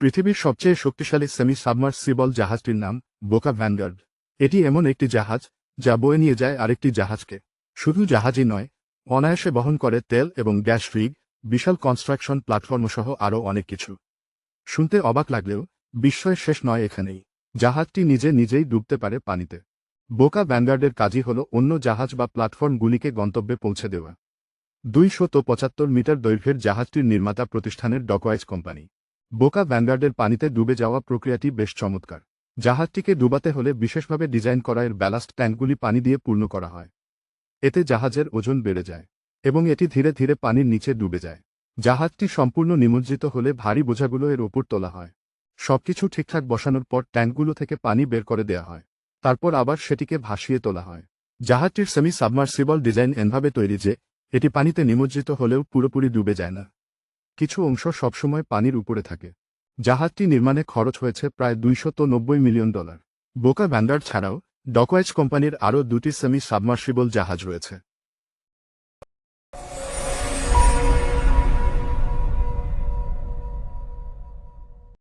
পৃথিবীর সবচেয়ে শক্তিশালী সেমি সাবমার্সিবল জাহাজটির নাম বোকা ভ্যানগার্ড। এটি এমন একটি জাহাজ, যা বয়ে নিয়ে যায় আরেকটি জাহাজকে। শুধু জাহাজই নয়, অনায়াসে বহন করে তেল এবং গ্যাস রিগ, বিশাল কনস্ট্রাকশন প্ল্যাটফর্ম সহ আরও অনেক কিছু। শুনতে অবাক লাগলেও বিস্ময়ের শেষ নয় এখানেই। জাহাজটি নিজে নিজেই ডুবতে পারে পানিতে। বোকা ভ্যানগার্ডের কাজই হল অন্য জাহাজ বা প্ল্যাটফর্মগুলিকে গন্তব্যে পৌঁছে দেওয়া। দুইশত পঁচাত্তর মিটার দৈর্ঘ্যের জাহাজটির নির্মাতা প্রতিষ্ঠানের ডকওয়াইজ কোম্পানি। বোকা ভ্যানগার্ডের পানিতে ডুবে যাওয়া প্রক্রিয়াটি বেশ চমৎকার। জাহাজটিকে ডুবাতে হলে বিশেষভাবে ডিজাইন করা এর ব্যালাস্ট ট্যাঙ্কগুলি পানি দিয়ে পূর্ণ করা হয়। এতে জাহাজের ওজন বেড়ে যায় এবং এটি ধীরে ধীরে পানির নিচে ডুবে যায়। জাহাজটি সম্পূর্ণ নিমজ্জিত হলে ভারী বোঝাগুলো এর ওপর তোলা হয়। সবকিছু ঠিকঠাক বসানোর পর ট্যাঙ্কগুলো থেকে পানি বের করে দেয়া হয়। তারপর আবার সেটিকে ভাসিয়ে তোলা হয়। জাহাজটির সেমি সাবমার্সিবল ডিজাইন এনভাবে তৈরি যে, এটি পানিতে নিমজ্জিত হলেও পুরোপুরি ডুবে যায় না। কিছু অংশ সবসময় পানির উপরে থাকে। জাহাজটি নির্মাণে খরচ হয়েছে প্রায় দুইশত মিলিয়ন ডলার। বোকা ব্যান্ডার ছাড়াও ডকওয়াইজ কোম্পানির আরও দুটি সেমি সাবমার্সিবল জাহাজ রয়েছে।